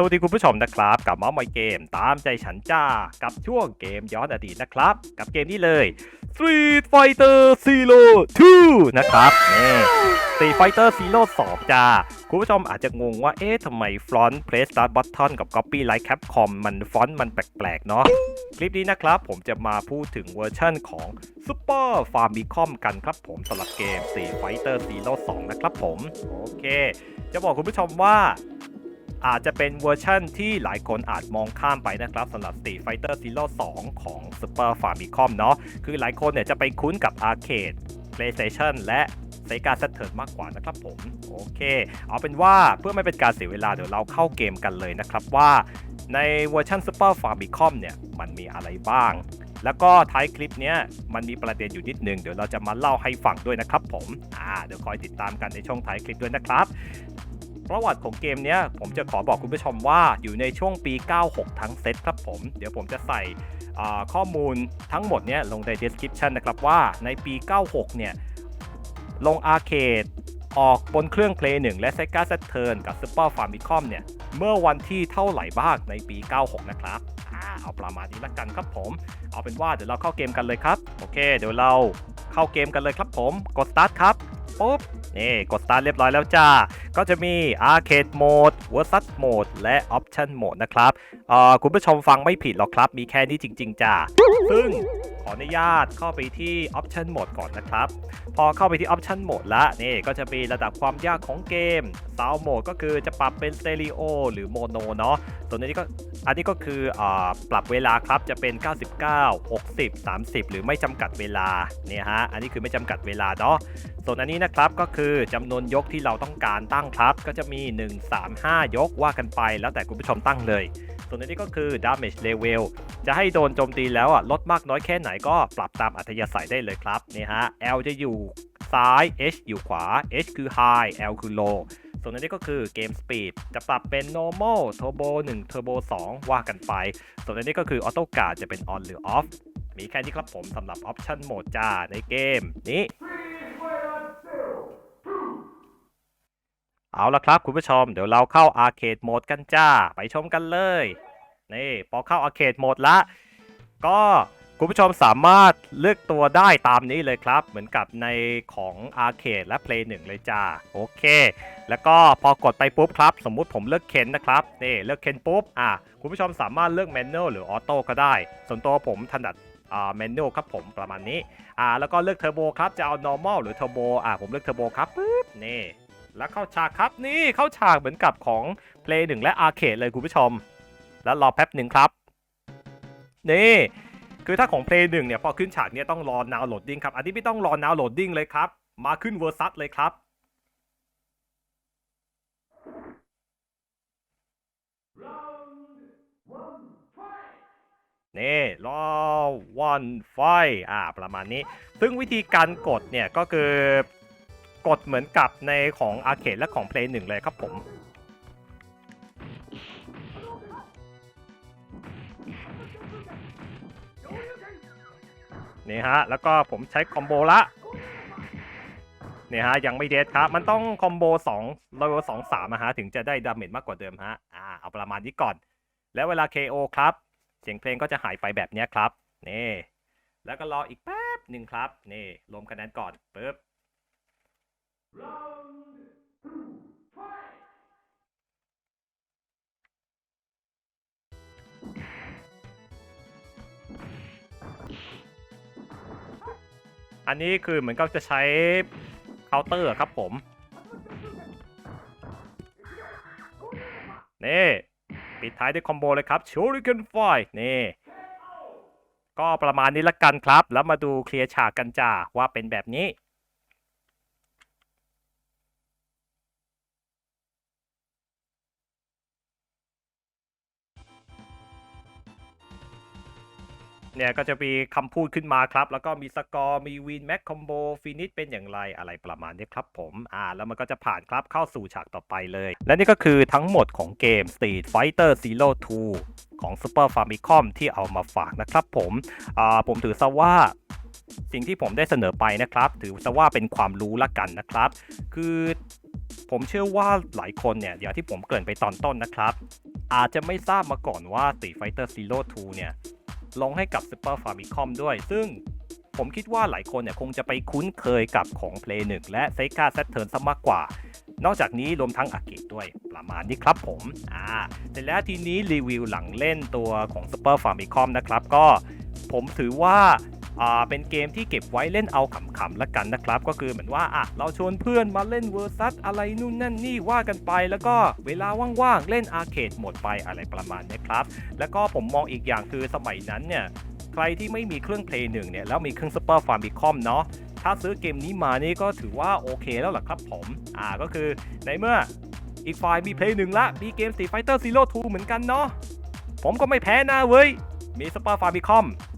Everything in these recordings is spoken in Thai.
สวัสดีคุณผู้ชมนะครับกับมาส์มอยเกมตามใจฉันจ้ากับช่วงเกมย้อนอดีตนะครับ กับเกมนี้เลย Street Fighter Zero 2นะครับนี่ Street Fighter Zero 2จ้าคุณผู้ชมอาจจะงงว่าเอ๊ะทำไม Front Press Start Button กับ Copy Like Capcom มันฟอนต์มันแปลกๆ เนาะคลิปนี้นะครับผมจะมาพูดถึงเวอร์ชั่นของ Super Famicom กันครับผมสำหรับเกม Street Fighter Zero 2 นะครับผม โอเค จะบอกคุณผู้ชมว่า อาจจะเป็นเวอร์ชั่นที่หลายคนอาจมองข้ามไปนะครับสำหรับ Street Fighter Zero 2 ของ Super Famicom เนาะคือหลายคนเนี่ยจะไปคุ้นกับ Arcade PlayStation และ Sega Saturn มากกว่านะครับผม โอเค เอาเป็นว่าเพื่อไม่เป็นการเสียเวลาเดี๋ยวเราเข้าเกมกันเลยนะครับว่าในเวอร์ชัน Super Famicom เนี่ยมันมีอะไรบ้าง แล้วก็ท้ายคลิปเนี้ยมันมีประเด็นอยู่นิดนึง เดี๋ยวเราจะมาเล่าให้ฟังด้วยนะครับผม อ่า เดี๋ยวคอยติดตามกันในช่วงท้ายคลิปด้วยนะครับ ประวัติของเกมเนี้ยผมจะขอบอกคุณผู้ชมว่าอยู่ในช่วงปี 96 ทั้งเซตครับผม เดี๋ยวผมจะใส่ข้อมูลทั้งหมดเนี้ยลงใน description นะครับว่าในปี 96 เนี่ย ลงอาร์เคดออกบนเครื่อง Play 1 และ Sega Saturn กับ Super Famicom เนี่ย เมื่อวันที่เท่าไหร่บ้างในปี 96 นะครับอเอาประมาณนี้ละกันครับผม เอาเป็นว่าเดี๋ยวเราเข้าเกมกันเลยครับ โอเค เดี๋ยวเราเข้าเกมกันเลยครับผม กด start ครับ ปุ๊บ นี่กด start เรียบร้อยแล้วจ้า ก็จะมี Arcade Mode Versus Mode และ Option Mode นะครับเอ่อคุณผู้ชมฟังไม่ผิดหรอกครับ มีแค่นี้จริง ๆจ้าซึ่งขออนุญาตเข้าไปที่ Option Mode ก่อนนะครับ พอเข้าไปที่ Option Mode แล้วนี่ก็จะมีระดับความยากของเกม Sound Mode ก็คือจะปรับเป็น Stereo หรือ Mono เนาะส่วนนี้ก็อันนี้ก็คืออปรับเวลาครับจะเป็น 99 60 30 หรือไม่จำกัดเวลาเนี่ยฮะอันนี้คือไม่จำกัดเวลาเนาะ ส่วนอันนี้นะครับก็คือจำนวนยกที่เราต้องการตั้งครับ ก็จะมี 1 3 5 ยกว่ากันไป แล้วแต่คุณผู้ชมตั้งเลย ส่วนอันนี้ก็คือ damage level จะให้โดนโจมตีแล้วอะลดมากน้อยแค่ไหนก็ปรับตามอัธยาศัยได้เลยครับนี่ฮะ L จะอยู่ซ้าย H อยู่ขวา H คือ high L คือ low ส่วนอันนี้ก็คือเกม speed จะปรับเป็น normal turbo 1 turbo 2 ว่ากันไป ส่วนอันนี้ก็คือ auto guard จะเป็น on หรือ off มีแค่นี้ครับผมสำหรับ option mode จ้าในเกมนี้ เอาละครับคุณผู้ชม เดี๋ยวเราเข้า arcade mode กันจ้า ไปชมกันเลย นี่พอเข้า arcade mode ละ ก็คุณผู้ชมสามารถเลือกตัวได้ตามนี้เลยครับ เหมือนกับในของ arcade และ play 1 เลยจ้า โอเค แล้วก็พอกดไปปุ๊บครับ สมมุติผมเลือกเคนนะครับ นี่เลือกเคนปุ๊บ อะคุณผู้ชมสามารถเลือก manual หรือ auto ก็ได้ ส่วนตัวผมถนัดอ่า manual ครับผมประมาณนี้อ่าแล้วก็เลือก turbo ครับจะเอา normal หรือ turbo อะผมเลือก turbo ครับปุ๊บนี่ แล้วเข้าฉากครับนี่เข้าฉากเหมือนกับของ play 1และ arcade เลยคุณผู้ชม แล้วรอแป๊บหนึ่งครับ นี่คือถ้าของ Play 1เนี่ยพอขึ้นฉากเนี่ยต้องรอ now loading ครับ อันนี้ไม่ต้องรอ now loading เลยครับ มาขึ้น versus เลยครับนี่รอ one five อ่าประมาณนี้ ซึ่งวิธีการกดเนี่ยก็คือ กดเหมือนกับในของ Arcade และของ Play 1เลยครับผม นี่ฮะ แล้วก็ผมใช้คอมโบละนี่ฮะ ยังไม่เดทครับ มันต้องคอมโบ2เลเวล2 3นะฮะ ถึงจะได้ดาเมจมากกว่าเดิมฮะ อ่า เอาประมาณนี้ก่อน แล้วเวลา KO ครับ เสียงเพลงก็จะหายไปแบบนี้ครับ นี่ แล้วก็รออีกแป๊บหนึ่งครับ นี่รวมคะแนนก่อนปึ๊บ อันนี้คือเหมือนกับจะใช้เคาน์เตอร์ครับผม นี่ปิดท้ายด้วยคอมโบเลยครับ Shuriken Fight นี่ ก็ประมาณนี้ละกันครับ แล้วมาดูเคลียร์ฉากกันจ้าว่าเป็นแบบนี้ เนี่ยก็จะมีคำพูดขึ้นมาครับ แล้วก็มีสกอร์มีวินแม็กคอมโบฟินิชเป็นอย่างไรอะไรประมาณนี้ครับผมอ่าแล้วมันก็จะผ่านครับเข้าสู่ฉากต่อไปเลย และนี่ก็คือทั้งหมดของเกม Street Fighter Zero 2ของ Super Famicom ที่เอามาฝากนะครับผมอ่าผมถือซะว่าสิ่งที่ผมได้เสนอไปนะครับ ถือซะว่าเป็นความรู้ละกันนะครับ คือผมเชื่อว่าหลายคนเนี่ยอย่างที่ผมเกริ่นไปตอนต้นนะครับ อาจจะไม่ทราบมาก่อนว่า Street Fighter Zero 2เนี่ย ลงให้กับ Super Famicom ด้วย ซึ่งผมคิดว่าหลายคนเนี่ยคงจะไปคุ้นเคยกับของ Play 1 และ Sega Saturn ซะมากกว่า นอกจากนี้รวมทั้งอาเกตด้วยประมาณนี้ครับผม อ่าแต่แล้วทีนี้รีวิวหลังเล่นตัวของ Super Famicom นะครับ ก็ผมถือว่า อ่าเป็นเกมที่เก็บไว้เล่นเอาขำๆแล้วกันนะครับ ก็คือเหมือนว่าอะเราชวนเพื่อนมาเล่นเวอร์ซัสอะไรนู่นนั่นนี่ว่ากันไป แล้วก็เวลาว่างๆเล่นอาร์เคดหมดไปอะไรประมาณนี้ครับ แล้วก็ผมมองอีกอย่างคือสมัยนั้นเนี่ยใครที่ไม่มีเครื่อง Play 1เนี่ยแล้วมีเครื่อง Super Famicom เนาะถ้าซื้อเกมนี้มานี่ก็ถือว่าโอเคแล้วล่ะครับผมอ่าก็คือในเมื่ออีกฝ่ายมี Play 1ละมีเกม Street Fighter Zero 2เหมือนกันเนาะผมก็ไม่แพ้นะเว้ยมี Super Famicom อ่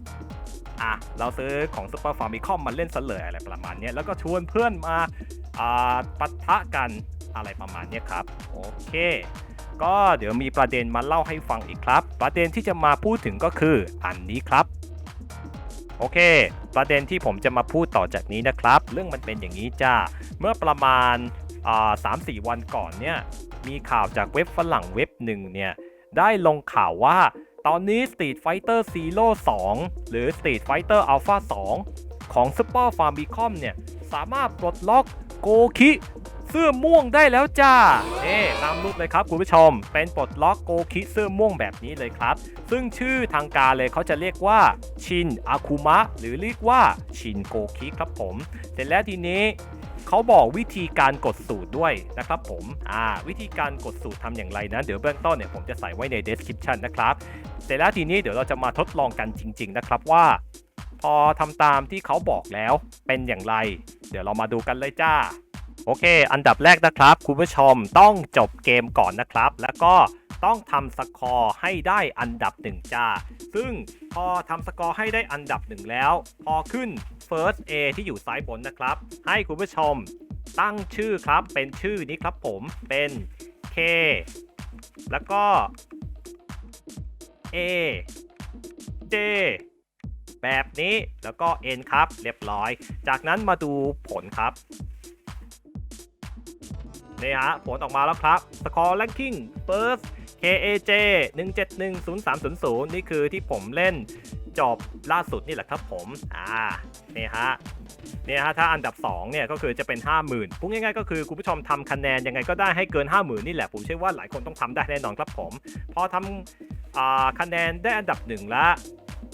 ะเราซื้อของ Super Famicom มาเล่นซะเลยอะไรประมาณนี้แล้วก็ชวนเพื่อนมาอ่าปะทะกันอะไรประมาณนี้ครับ โอเคก็เดี๋ยวมีประเด็นมาเล่าให้ฟังอีกครับ ประเด็นที่จะมาพูดถึงก็คืออันนี้ครับ โอเค ประเด็นที่ผมจะมาพูดต่อจากนี้นะครับ เรื่องมันเป็นอย่างนี้จ้าเมื่อประมาณสามสี่วันก่อนเนี่ยมีข่าวจากเว็บฝรั่งเว็บหนึ่งเนี่ยได้ลงข่าวว่า ตอนนี้ Street Fighter Zero 2 หรือ Street Fighter Alpha 2 ของ Super Famicom เนี่ย สามารถปลดล็อกโกคิเสื้อม่วงได้แล้วจ้าเอ๊ตามรูปเลยครับคุณผู้ชม เป็นปลดล็อกโกคิเสื้อม่วงแบบนี้เลยครับ ซึ่งชื่อทางการเลยเขาจะเรียกว่าชินอาคุมะหรือเรียกว่าชินโกคิครับผม เสร็จแล้วทีนี้ เขาบอกวิธีการกดสูตรด้วยนะครับผมอ่าวิธีการกดสูตรทำอย่างไรนะเดี๋ยวเบื้องต้นเนี่ยผมจะใส่ไว้ใน description นะครับเสร็จแล้วทีนี้เดี๋ยวเราจะมาทดลองกันจริง ๆ นะครับว่า พอทำตามที่เขาบอกแล้วเป็นอย่างไร เดี๋ยวเรามาดูกันเลยจ้าโอเค อันดับแรกนะครับ คุณผู้ชมต้องจบเกมก่อนนะครับ แล้วก็ ต้องทำสกอร์ให้ได้อันดับหนึ่งจ้า ซึ่งพอทำสกอร์ให้ได้อันดับหนึ่งแล้ว พอขึ้น First A ที่อยู่ซ้ายบนนะครับ ให้คุณผู้ชมตั้งชื่อครับเป็นชื่อนี้ครับผมเป็น K แล้วก็ A J แบบนี้แล้วก็ N ครับ เรียบร้อย จากนั้นมาดูผลครับนี่ฮะผลออกมาแล้วครับ Score Ranking First KAJ 1710300 นี่คือที่ผมเล่นจบล่าสุดนี่แหละครับผม อ่า นี่ฮะ นี่ฮะ ถ้าอันดับ 2 เนี่ย ก็คือจะเป็น 50,000พูดง่ายๆ ก็คือคุณผู้ชมทำคะแนนยังไงก็ได้ให้เกิน 50,000 นี่แหละ ผมเชื่อว่าหลายคนต้องทำได้แน่นอนครับผม พอทำอคะแนนได้อันดับ1แล้ว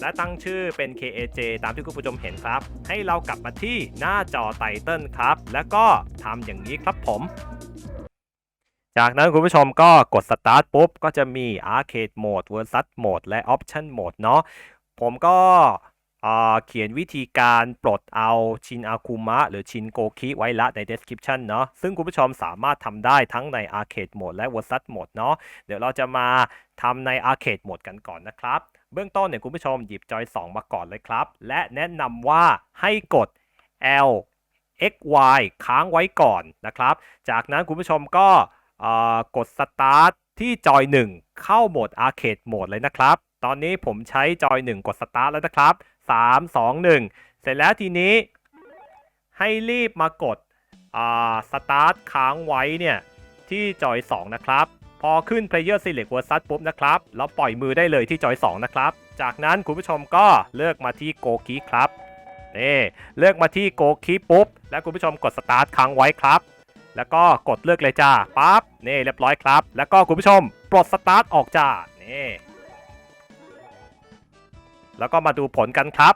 และตั้งชื่อเป็น KAJ ตามที่คุณผู้ชมเห็นครับ ให้เรากลับมาที่หน้าจอไตเติลครับ แล้วก็ทำอย่างนี้ครับผม จากนั้นคุณผู้ชมก็กด Start ปุ๊บ ก็จะมี Arcade Mode Versus Mode และ Option Mode เนาะผมก็เขียนวิธีการปลดเอาชินอาคุมะหรือชินโกคิไว้ละใน description เนาะซึ่งคุณผู้ชมสามารถทำได้ทั้งใน Arcade Mode และ Versus Mode เนาะเดี๋ยวเราจะมาทำใน Arcade Mode กันก่อนนะครับ เบื้องต้นเนี่ยคุณผู้ชมหยิบจอย 2 มาก่อนเลยครับ และแนะนำว่าให้กด L X Y ค้างไว้ก่อนนะครับ จากนั้นคุณผู้ชมก็ กด Start ที่จอย 1 เข้าโหมด Arcade Mode เลยนะครับ ตอนนี้ผมใช้จอย 1 กด Start แล้วนะครับ 3 2 1 เสร็จแล้วทีนี้ให้รีบมากดอ่า Start ค้างไว้เนี่ยที่จอย 2 นะครับ พอขึ้น Player Select Versus ปุ๊บนะครับเราปล่อยมือได้เลยที่จอย 2 นะครับ จากนั้นคุณผู้ชมก็เลือกมาที่โกคีครับนี่เลือกมาที่โกคีปุ๊บ แล้วคุณผู้ชมกด Start ค้างไว้ครับ แล้วก็กดเลือกเลยจ้าปั๊บนี่เรียบร้อยครับ แล้วก็คุณผู้ชมปลด Start ออกจ้านี่แล้วก็มาดูผลกันครับ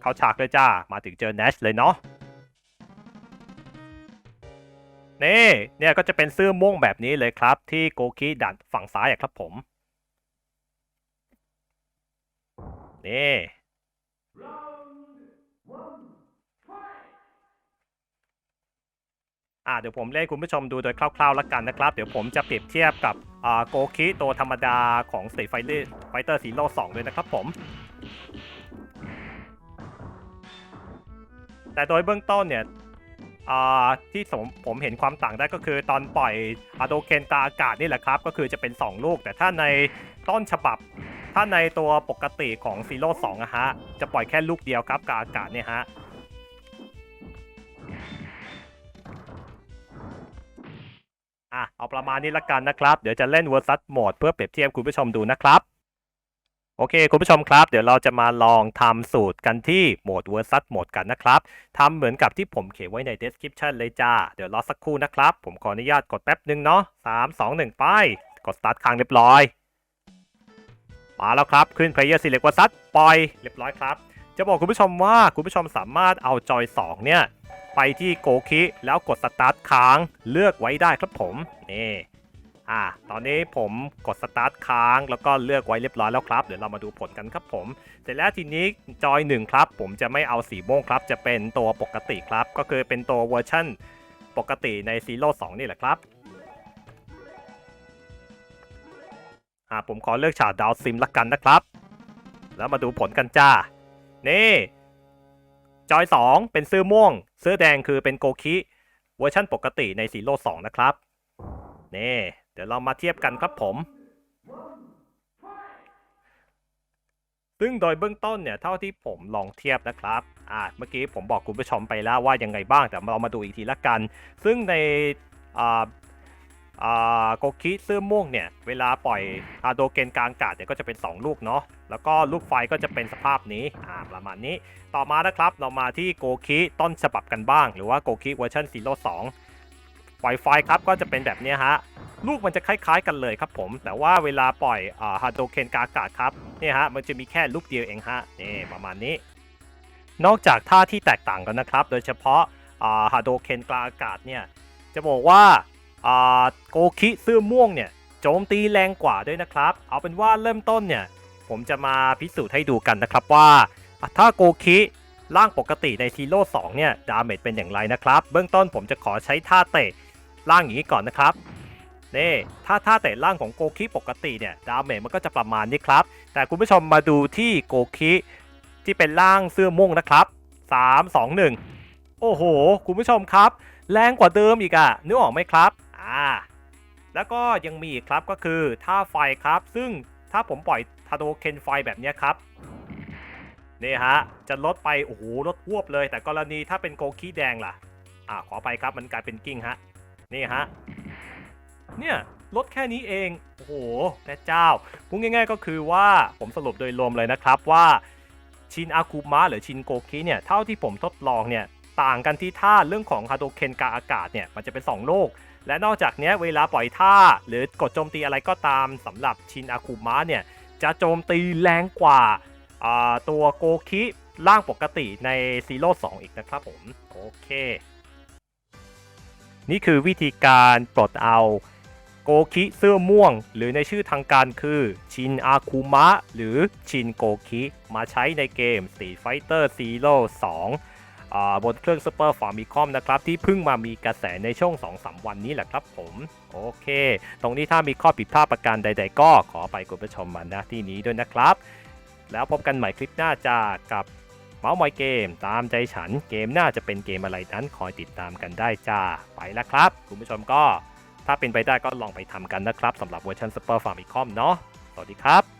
เข้าฉากเลยจ้ามาถึงเจอ Nash เลยเนาะนี่เนี่ยก็จะเป็นเสื้อม่วงแบบนี้เลยครับ ที่โกคีดันฝั่งซ้ายครับผมนี่ อ่าเดี๋ยวผมเล่นให้คุณผู้ชมดูโดยคร่าวๆแล้วกันนะครับ เดี๋ยวผมจะเปรียบเทียบกับอ่าโกคิตัวธรรมดาของ Street Fighter Fighter Zero 2ด้วยนะครับผม แต่โดยเบื้องต้นเนี่ยที่ผมผมเห็นความต่างได้ก็คือตอนปล่อยอะโดเคนตาอากาศนี่แหละครับ ก็คือจะเป็น 2 ลูก แต่ถ้าในต้นฉบับ ถ้าในตัวปกติของ Zero 2อะฮะ จะปล่อยแค่ลูกเดียวครับกับอากาศเนี่ยฮะ อะเอาประมาณนี้ละกันนะครับ เดี๋ยวจะเล่น versus mode เพื่อเปรียบเทียบคุณผู้ชมดูนะครับ โอเค คุณผู้ชมครับ เดี๋ยวเราจะมาลองทำสูตรกันที่โหมด versus mode กันนะครับทำเหมือนกับที่ผมเขียนไว้ใน description เลยจ้า เดี๋ยวรอสักครู่นะครับ ผมขออนุญาตกดแป๊บหนึ่งเนาะ3 2 1ไป กด start ค้างเรียบร้อย มาแล้วครับ ขึ้น player select versus ปล่อย เรียบร้อยครับ จะบอกคุณผู้ชมว่าคุณผู้ชมสามารถเอาจอย2เนี่ย ไปที่โกคิแล้วกด start ค้างเลือกไว้ได้ครับผมนี่อ่าตอนนี้ผมกด start ค้างแล้วก็เลือกไว้เรียบร้อยแล้วครับ เดี๋ยวเรามาดูผลกันครับผม เสร็จแล้วทีนี้จอย1ครับ ผมจะไม่เอาสีม่วงครับ จะเป็นตัวปกติครับ ก็คือเป็นตัวเวอร์ชั่นปกติใน Zero 2นี่แหละครับอ่าผมขอเลือกฉากดาวซิมละกันนะครับ แล้วมาดูผลกันจ้า นี่ จอย 2 เป็นเสื้อม่วง เสื้อแดงคือเป็นโกคิเวอร์ชั่นปกติใน Zero 2นะครับ นี่ เดี๋ยวเรามาเทียบกันครับผม ซึ่งโดยเบื้องต้นเนี่ยเท่าที่ผมลองเทียบนะครับ อ่า เมื่อกี้ผมบอกคุณผู้ชมไปแล้วว่ายังไงบ้าง แต่เรามาดูอีกทีละกัน ซึ่งในอ่า โกคิเสื้อม่วงเนี่ย เวลาปล่อยฮาโดเกนกลางอากาศเนี่ยก็จะเป็น 2 ลูกเนาะแล้วก็ลูกไฟก็จะเป็นสภาพนี้อ่าประมาณนี้ต่อมานะครับเรามาที่โกคิต้นฉบับกันบ้าง หรือว่าโกคิเวอร์ชันซีโร่สองปล่อยไฟครับก็จะเป็นแบบนี้ฮะลูกมันจะคล้ายๆกันเลยครับผม แต่ว่าเวลาปล่อยอ่าฮาโดเคนกลางอากาศครับนี่ฮะมันจะมีแค่ลูกเดียวเองฮะนี่ประมาณนี้ นอกจากท่าที่แตกต่างกันนะครับ โดยเฉพาะอ่าฮาโดเคนกลางอากาศเนี่ยจะบอกว่า โกคิเสื้อม่วงเนี่ยโจมตีแรงกว่าด้วยนะครับ เอาเป็นว่าเริ่มต้นเนี่ยผมจะมาพิสูจน์ให้ดูกันนะครับว่าถ้าโกคิร่างปกติในทีโร่2เนี่ยดาเมจเป็นอย่างไรนะครับ เบื้องต้นผมจะขอใช้ท่าเตะร่างอย่างนี้ก่อนนะครับนี่ถ้าท่าเตะร่างของโกคิปกติเนี่ยดาเมจมันก็จะประมาณนี้ครับ แต่คุณผู้ชมมาดูที่โกคิที่เป็นร่างเสื้อม่วงนะครับ 3 2 1 โอ้โห คุณผู้ชมครับ แรงกว่าเดิมอีกอะนึกออกไหมครับ แล้วก็ยังมีอีกครับก็คือท่าไฟครับ ซึ่งถ้าผมปล่อยทาโดเคนไฟแบบนี้ครับนี่ฮะจะลดไปโอ้โหลดหวบเลย แต่กรณีถ้าเป็นโกคีแดงล่ะ อ่าขอไปครับมันกลายเป็นกิ้งฮะนี่ฮะเนี่ยลดแค่นี้เองโอ้โหแม่เจ้าพูดง่าย ๆ ก็คือว่าผมสรุปโดยรวมเลยนะครับว่าชินอาคุมะหรือชินโกคิเนี่ยเท่าที่ผมทดลองเนี่ยต่างกันที่ท่าเรื่องของฮาโดเคนกาอากาศเนี่ยมันจะเป็น 2 โลก และนอกจากนี้เวลาปล่อยท่า หรือกดโจมตีอะไรก็ตามสำหรับชินอาคุมะเนี่ย จะโจมตีแรงกว่าาตัวโกคิร่างปกติในซีโร่2อีกนะครับผม โอเค นี่คือวิธีการปลดเอาโกคิเสื้อม่วง หรือในชื่อทางการคือชินอาคุมะหรือชินโกคิ มาใช้ในเกม Street Fighter Zero 2อ่า บนเครื่อง Super Famicom นะครับที่เพิ่งมามีกระแสในช่วง2-3 วันนี้แหละครับผม โอเค ตรงนี้ถ้ามีข้อผิดพลาดประการใด ๆ ก็ขอไปคุณผู้ชมมาณที่นี้ด้วยนะครับ แล้วพบกันใหม่คลิปหน้าจ้ากับเมาส์มอยเกม ตามใจฉันเกมหน้าจะเป็นเกมอะไรนั้นคอยติดตามกันได้จ้าไปแล้วครับ คุณผู้ชมก็ ถ้าเป็นไปได้ก็ลองไปทำกันนะครับสำหรับเวอร์ชัน Super Famicom เนาะสวัสดีครับ